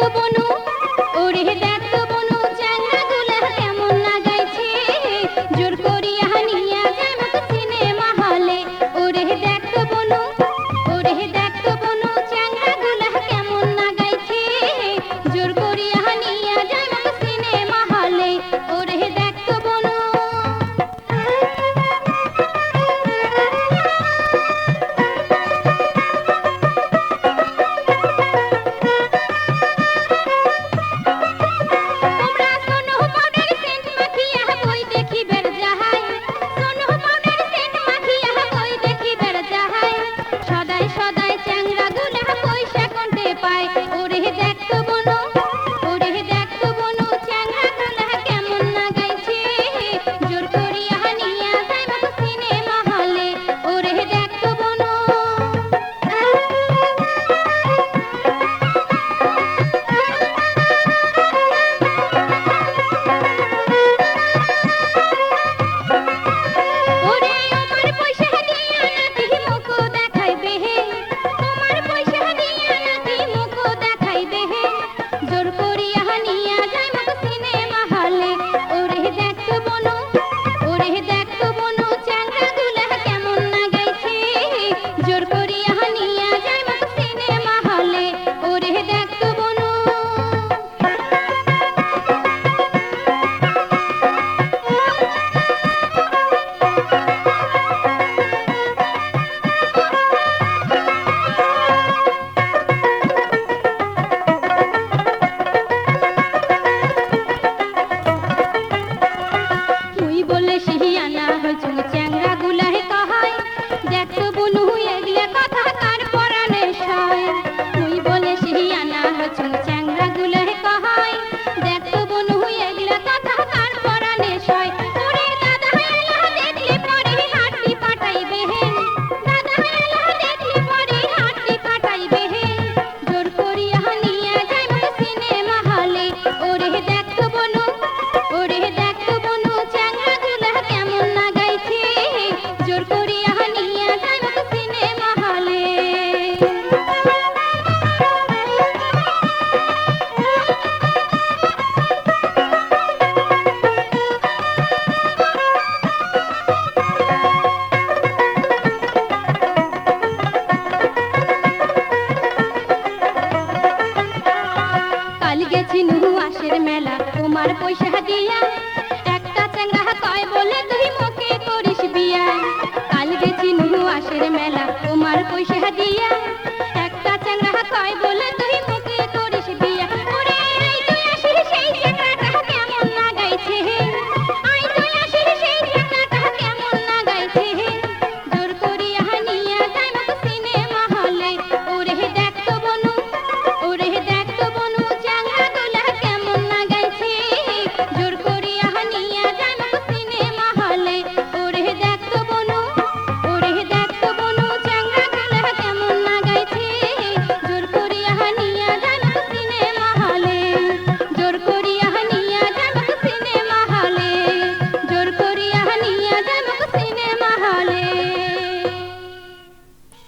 ডাকবো তোমার পয়সা দিয়া একটা চেঙ্গা কয় বলে তুই মোকে করিস বিয়া। কাল গেছি নুহু আসের মেলা, তোমার পয়সা দিয়া একটা চেঙ্গা কয় বলে